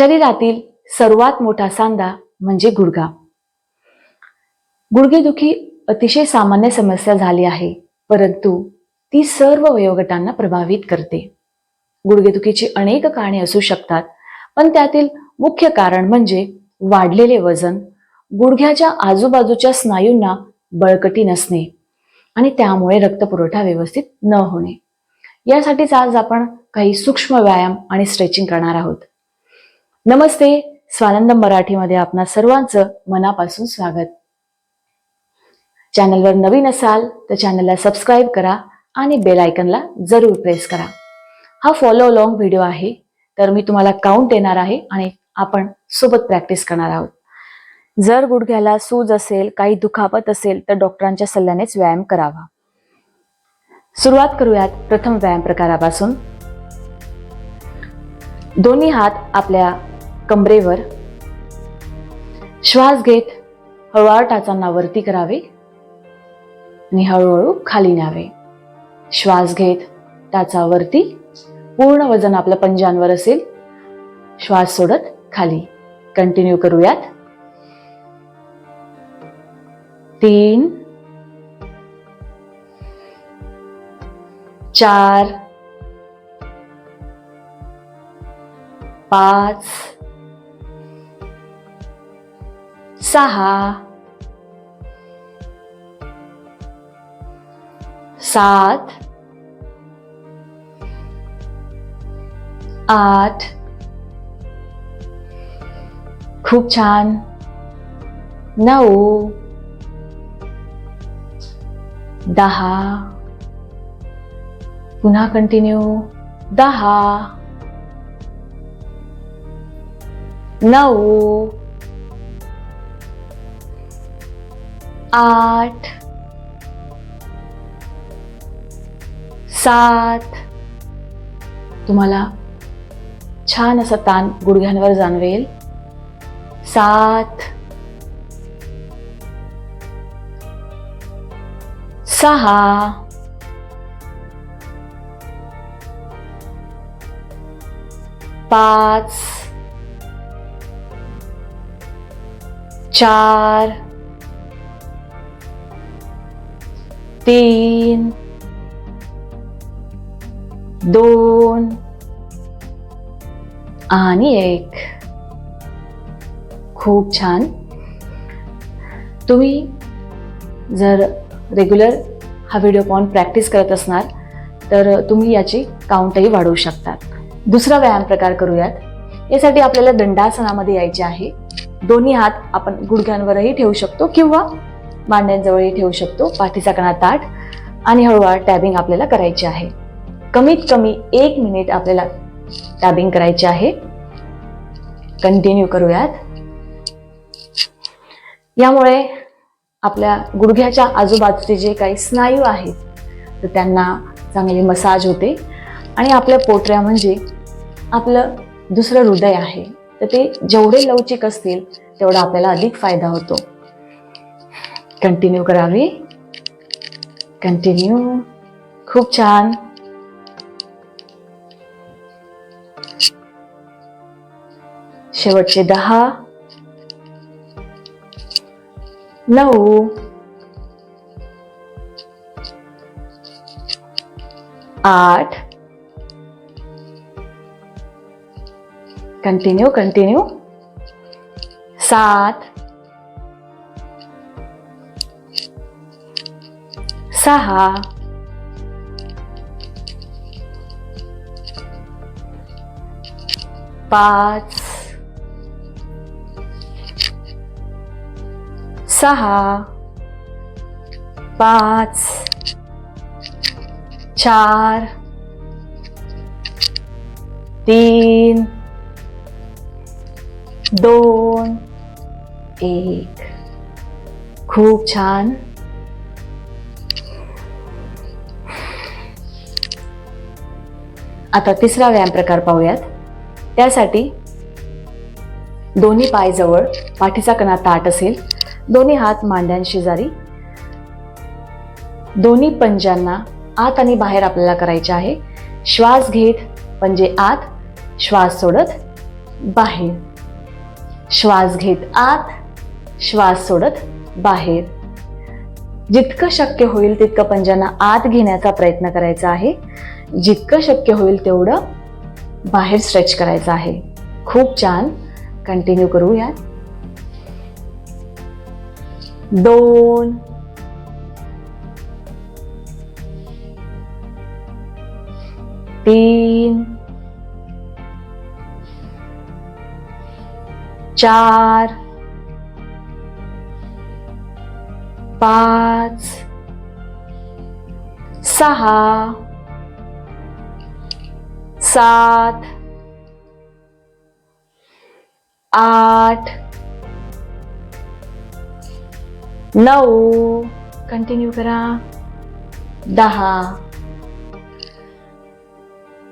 शरीरातील सर्वात मोठा सांधा म्हणजे गुडघा. गुडघेदुखी अतिशय सामान्य समस्या झाली आहे परंतु ती सर्व वयोगटांना प्रभावित करते. गुडघेदुखीची अनेक कारणे असू शकतात पण त्यातील मुख्य कारण म्हणजे वाढलेले वजन गुडघ्याच्या आजूबाजूच्या स्नायूंना बळकटी नसणे आणि त्यामुळे रक्तपुरवठा व्यवस्थित न होणे. यासाठीच आज आपण काही सूक्ष्म व्यायाम आणि स्ट्रेचिंग करणार आहोत. नमस्ते स्वानंद मराठीमध्ये आपणा सर्वांचं मनापासून स्वागत. चॅनलवर नवीन असाल तर चॅनलला सबस्क्राईब करा आणि बेल आयकनला जरूर प्रेस करा. हा फॉलो अलॉंग व्हिडिओ आहे तर मी तुम्हाला काउंट देणार आहे आणि आपण सोबत प्रॅक्टिस करणार आहोत. जर गुडघ्याला सूज असेल काही दुखापत असेल तर डॉक्टरांच्या सल्ल्यानेच व्यायाम करावा. सुरुवात करूयात प्रथम व्यायाम प्रकारापासून. दोन्ही हात आपल्या कमरेवर श्वास घेत हळूहळू टाचांना वरती करावे आणि हळूहळू खाली न्यावे. श्वास घेत टाचावरती पूर्ण वजन आपल्या पंजांवर असेल श्वास सोडत खाली. कंटिन्यू करूयात. तीन चार पाच सहा. सात. आठ. खूप छान. नऊ. दहा. पुन्हा कंटिन्यू दहा. नऊ. आठ सात. तुम्हाला छान असा ताण गुडघ्यांवर जाणवेल. सात सहा पाच चार तीन दोन आणि एक. खूप छान. तुम्ही जर रेग्युलर हा व्हिडिओ पाहून प्रॅक्टिस करत असणार तर तुम्ही याची काउंटही वाढवू शकतात दुसरा व्यायाम प्रकार करूयात. यासाठी आपल्याला दंडासनामध्ये यायचे आहे. दोन्ही हात आपण गुडघ्यांवरही ठेवू शकतो किंवा मांड्यांजवळही ठेवू शकतो पाठीचा कणा ताट आणि हळूहळू टॅबिंग आपल्याला करायची आहे. कमीत कमी एक मिनिट आपल्याला टॅबिंग करायचे आहे. कंटिन्यू करूयात. यामुळे आपल्या गुडघ्याच्या आजूबाजूचे जे काही स्नायू आहेत तर त्यांना चांगली मसाज होते. आणि आपल्या पोटऱ्या म्हणजे आपलं दुसरं हृदय आहे. तर ते जेवढे लवचिक असतील तेवढा आपल्याला अधिक फायदा होतो. कंटिन्यू करावी कंटिन्यू खूप छान शेवटचे दहा नऊ आठ कंटिन्यू कंटिन्यू सात सहा. पाच. सहा. पाच. चार. तीन. दोन. एक. खूप छान. आता तिसरा व्यायाम प्रकार पाहूयात. त्यासाठी दोन्ही पायजवळ पाठीचा कणा ताट असेल. दोन्ही हात मांड्यांशेजारी दोन्ही पंजांना आत आणि बाहेर आपल्याला करायचे आहे. श्वास घेत पंजे आत श्वास सोडत बाहेर. श्वास घेत आत श्वास सोडत बाहेर. जितकं शक्य होईल तितकं पंजांना आत घेण्याचा प्रयत्न करायचा आहे. जितकं शक्य होईल तेवढं बाहेर स्ट्रेच करायचं आहे. खूप छान. कंटिन्यू करूयात. दोन. तीन. चार. पाच. सहा. सात आठ नऊ कंटिन्यू करा. दहा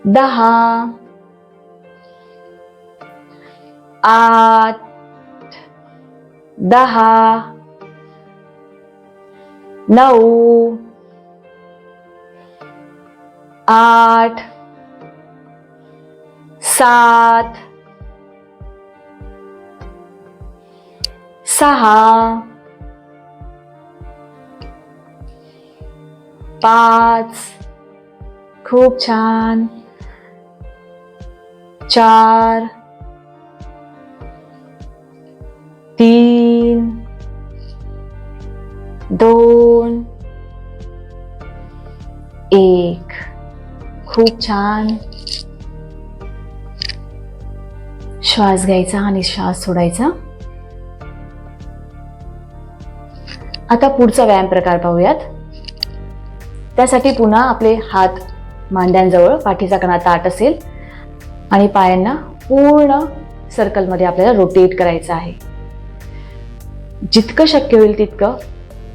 दहा आठ दहा नऊ आठ सात सहा पाच खूप छान चार तीन दोन एक. खूप छान. श्वास घ्यायचा आणि श्वास सोडायचा. आता पुढचा व्यायाम प्रकार पाहूयात. त्यासाठी पुन्हा आपले हात मांड्यांजवळ पाठीचा कणा ताट असेल आणि पायांना पूर्ण सर्कलमध्ये आपल्याला रोटेट करायचं आहे. जितकं शक्य होईल तितकं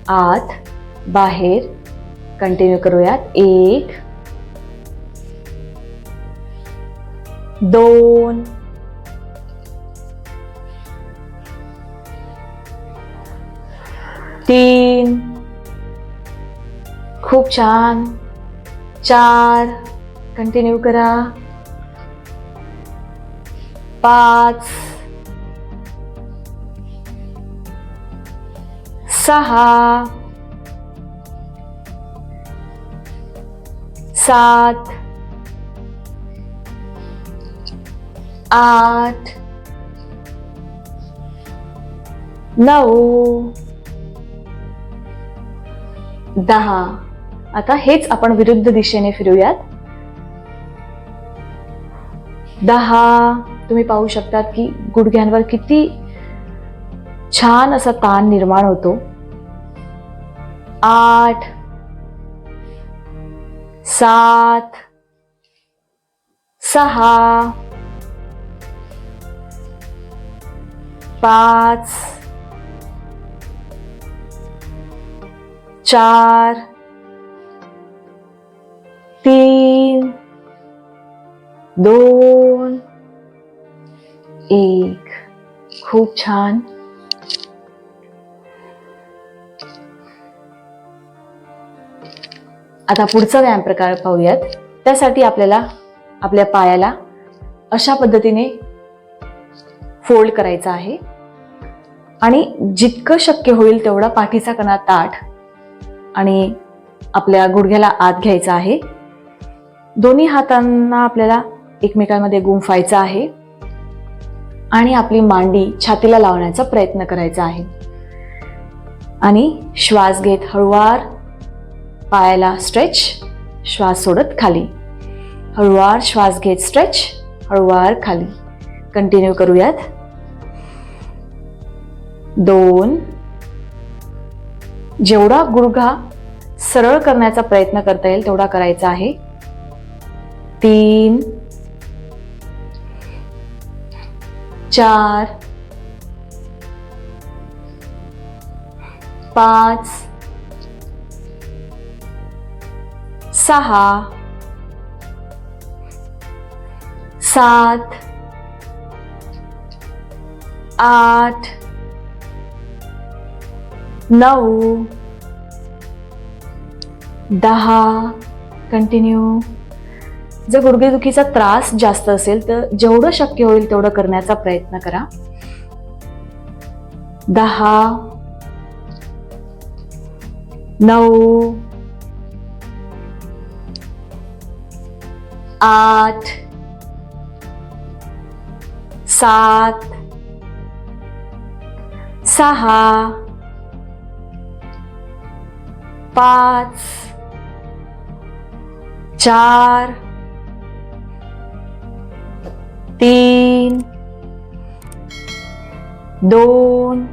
आत बाहेर कंटिन्यू करूयात. एक दोन खूप छान। चार कंटिन्यू करा। पाच सहा सात आठ नऊ दहा। आता हेच आपण विरुद्ध दिशेने फिरूयात. दहा तुम्ही पाहू शकतात की गुडघ्यांवर किती छान असा ताण निर्माण होतो. आठ सात सहा पाच चार तीन दोन एक. खूप छान. आता पुढचा व्यायाम प्रकार पाहूयात. त्यासाठी आपल्याला आपल्या पायाला अशा पद्धतीने फोल्ड करायचा आहे. आणि जितकं शक्य होईल तेवढा पाठीचा कणा ताठ आणि आपल्या गुडघ्याला आत घ्यायचा आहे. दोन्ही हातांना आपल्याला एकमेकांमध्ये गुंफायचं आहे. आणि आपली मांडी छातीला लावण्याचा प्रयत्न करायचा आहे. आणि श्वास घेत हळुवार पायाला स्ट्रेच श्वास सोडत खाली. हळुवार श्वास घेत स्ट्रेच हळुवार खाली. कंटिन्यू करूयात. दोन. जेवढा गुडघा सरळ करण्याचा प्रयत्न करता येईल तेवढा करायचा आहे. तीन चार पाच सहा सात आठ नऊ दहा. कंटिन्यू जर गुडघेदुखीचा त्रास जास्त असेल तर जेवढं शक्य होईल तेवढं करण्याचा प्रयत्न करा. दहा नऊ आठ सात सहा पाच चार तीन दोन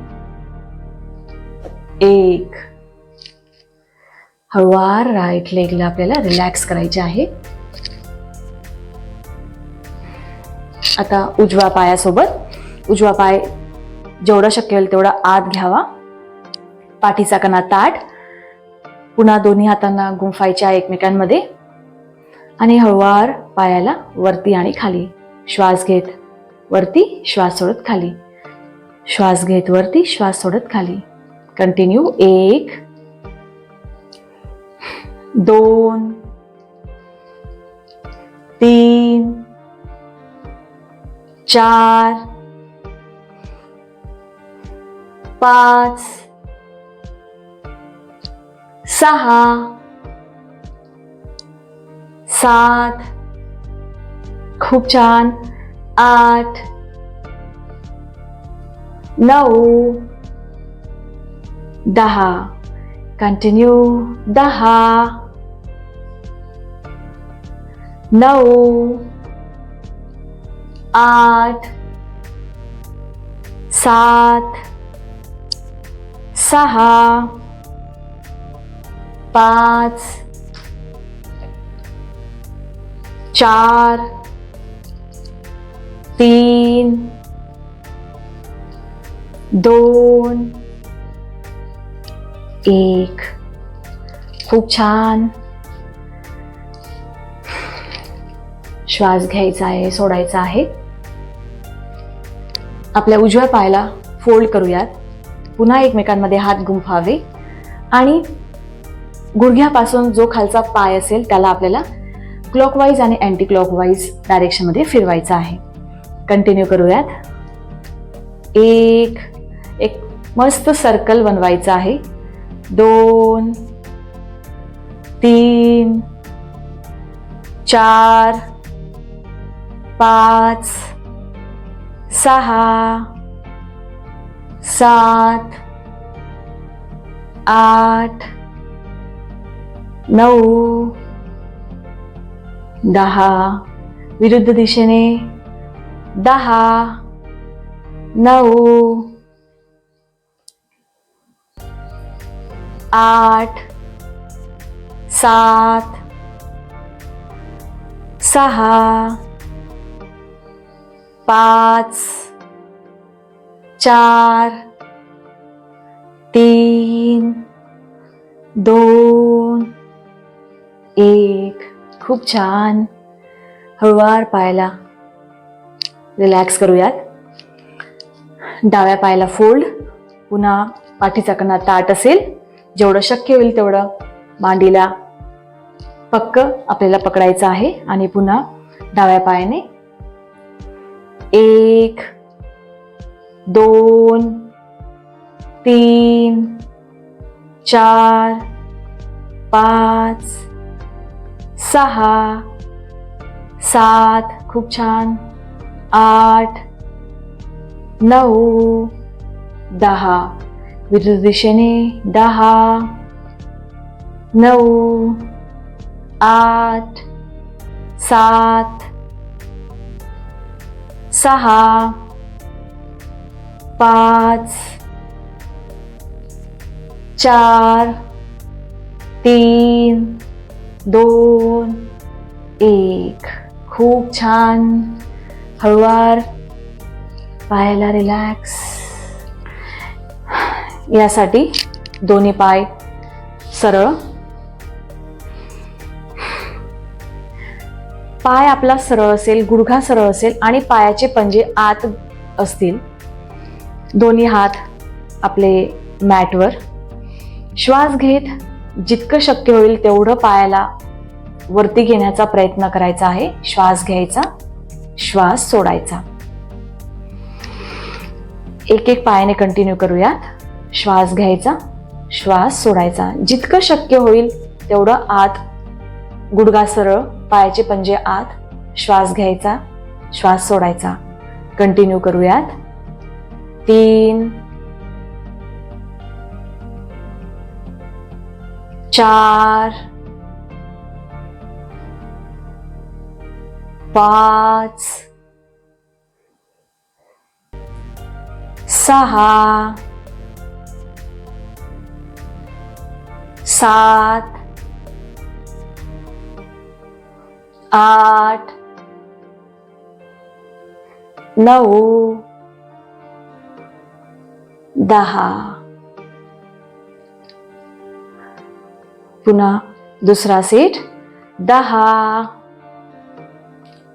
एक. हळुवार राईट लेगला आपल्याला रिलॅक्स करायचे आहे. आता उजवा पायासोबत उजवा पाय जेवढा शक्य होईल तेवढा आत घ्यावा. पाठीचा कणा ताट पुन्हा दोन्ही हातांना गुंफायच्या एकमेकांमध्ये. आणि हळुवार पायाला वरती आणि खाली. श्वास घेत वरती श्वास सोडत खाली. श्वास घेत वरती श्वास सोडत खाली. कंटिन्यू एक दोन तीन चार पाच सहा सात खूप छान। आठ नऊ दहा। कंटिन्यू दहा। नऊ आठ सात सहा पाच चार तीन दोन एक. खूप छान. श्वास घ्यायचा आहे सोडायचा आहे. आपल्या उजव्या पायाला फोल्ड करूयात. पुन्हा एकमेकांमध्ये हात गुंफावे. आणि गुडघ्यापासून जो खालचा पाय असेल त्याला आपल्याला क्लॉकवाईज आणि अँटी क्लॉकवाईज डायरेक्शनमध्ये फिरवायचा आहे. कंटिन्यू करूयात. एक एक मस्त सर्कल बनवायचं आहे. दोन तीन चार पाच सहा सात आठ नऊ दहा. विरुद्ध दिशेने दहा नऊ आठ सात सहा पाच चार तीन दोन एक. खूप छान. हळुवार पायला रिलॅक्स करूयात. डाव्या पायाला फोल्ड पुन्हा पाठीचा कणा ताट असेल. जेवढं शक्य होईल तेवढं मांडीला पक्क आपल्याला पकडायचं आहे. आणि पुन्हा डाव्या पायाने एक दोन तीन चार पाच सहा सात. खूप छान. आठ नऊ दहा. विरुद्ध दिशेने दहा. नऊ आठ सात सहा पाच चार तीन दोन एक. खूप छान. हळुवार पायाला रिलॅक्स यासाठी दोन्ही पाय सरळ. पाय आपला सरळ असेल गुडघा सरळ असेल आणि पायाचे पंजे आत असतील. दोन्ही हात आपले मॅटवर श्वास घेत जितकं शक्य होईल तेवढं पायाला वरती घेण्याचा प्रयत्न करायचा आहे. श्वास घ्यायचा. श्वास सोडायचा. एक एक पायाने कंटिन्यू करूयात. श्वास घ्यायचा श्वास सोडायचा. जितकं शक्य होईल तेवढं आत गुडगा सरळ पायाचे पंजे आत श्वास घ्यायचा श्वास सोडायचा. कंटिन्यू करूयात. तीन चार पाच सहा सात आठ नऊ दहा. पुन्हा दुसरा सेट दहा.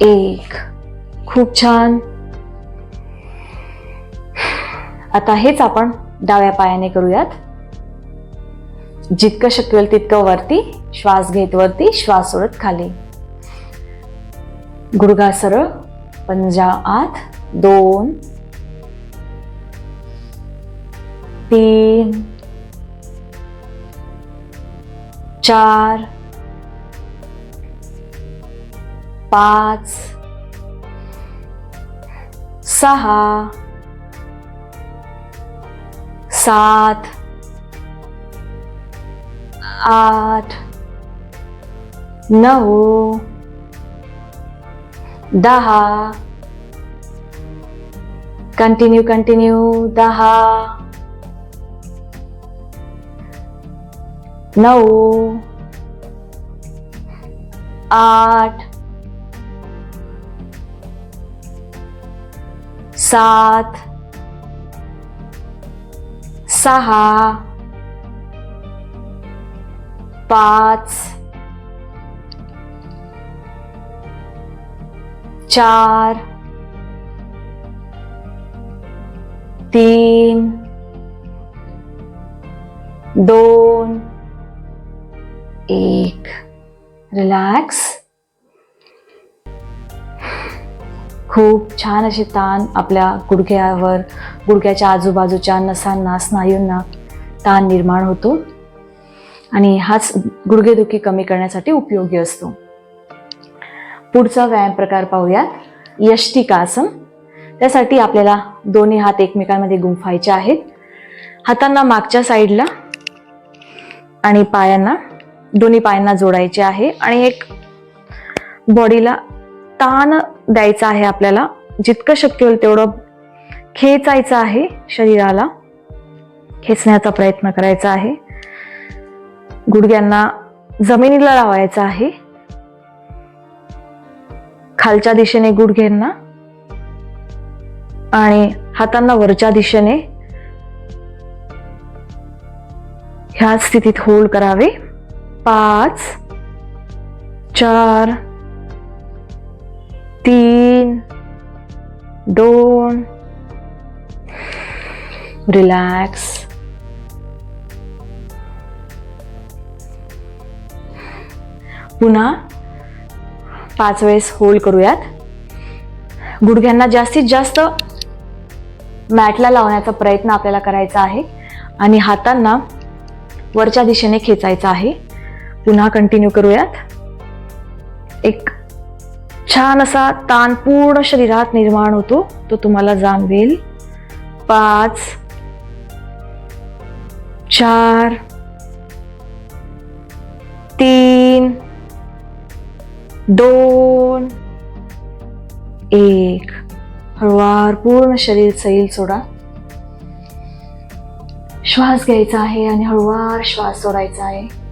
एक. खूप छान. आता हेच आपण डाव्या पायाने करूयात. जितकं शक्य होईल तितकं वरती श्वास घेत वरती श्वास सोडत खाली. गुडघा सरळ. पंजा आत. दोन. तीन. चार. पाच सहा सात आठ नऊ दहा कंटिन्यू कंटिन्यू दहा नऊ आठ सात सहा पाच चार तीन दोन एक. रिलॅक्स खूप छान असे ताण आपल्या गुडघ्यावर गुडघ्याच्या आजूबाजूच्या नसांना स्नायूंना ताण निर्माण होतो. आणि हाच गुडघेदुखी कमी करण्यासाठी उपयोगी असतो. पुढचा व्यायाम प्रकार पाहूयात. यष्टिकासन. त्यासाठी आपल्याला दोन्ही हात एकमेकांमध्ये गुंफायचे आहेत. हातांना मागच्या साईडला आणि पायांना दोन्ही पायांना जोडायचे आहे. आणि एक बॉडीला ताण द्यायचा आहे आपल्याला. जितकं शक्य होईल तेवढं खेचायचं आहे शरीराला. खेचण्याचा प्रयत्न करायचा आहे. गुडघ्यांना जमिनीला लावायचं आहे. खालच्या दिशेने गुडघ्यांना आणि हातांना वरच्या दिशेने ह्या स्थितीत होल्ड करावे. पाच चार तीन दोन. रिलॅक्स पुन्हा पाच वेळेस होल्ड करूयात. गुडघ्यांना जास्तीत जास्त मॅटला लावण्याचा प्रयत्न आपल्याला करायचा आहे आणि हातांना वरच्या दिशेने खेचायचा आहे. पुन्हा कंटिन्यू करूयात. एक छान असा ताण पूर्ण शरीरात निर्माण होतो तो तुम्हाला जाणवेल. पाच चार तीन दोन एक. हळुवार पूर्ण शरीर सैल सोडा. श्वास घ्यायचा आहे आणि हळुवार श्वास सोडायचा आहे.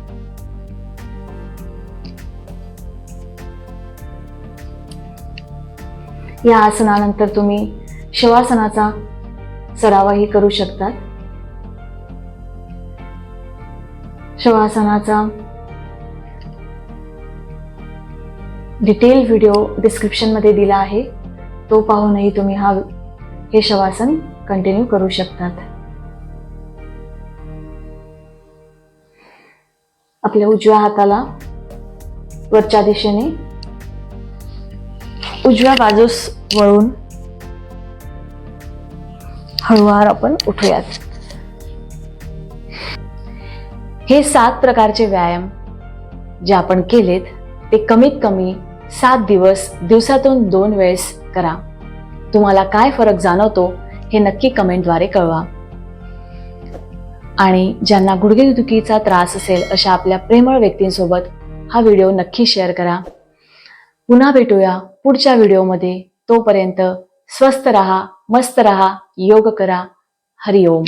या आसनानंतर तुम्ही शवासनाचा सरावही करू शकतात. शवासनाचा डिटेल व्हिडिओ डिस्क्रिप्शनमध्ये दिला आहे. तो पाहूनही तुम्ही हा हे शवासन कंटिन्यू करू शकतात. आपल्या उजव्या हाताला वरच्या दिशेने उजव्या बाजूस वळून हळूवार आपण उठूयात. हे सात प्रकारचे व्यायाम जे आपण केलेत ते कमीत कमी सात दिवस दिवसातून दोन वेळेस करा. तुम्हाला काय फरक जाणवतो हे नक्की कमेंटद्वारे कळवा. आणि ज्यांना गुडघेदुखीचा त्रास असेल अशा आपल्या प्रेमळ व्यक्तींसोबत हा व्हिडिओ नक्की शेअर करा. पुन्हा भेटूया पुढच्या व्हिडिओमध्ये. तोपर्यंत स्वस्थ रहा मस्त रहा योग करा. हरिओम.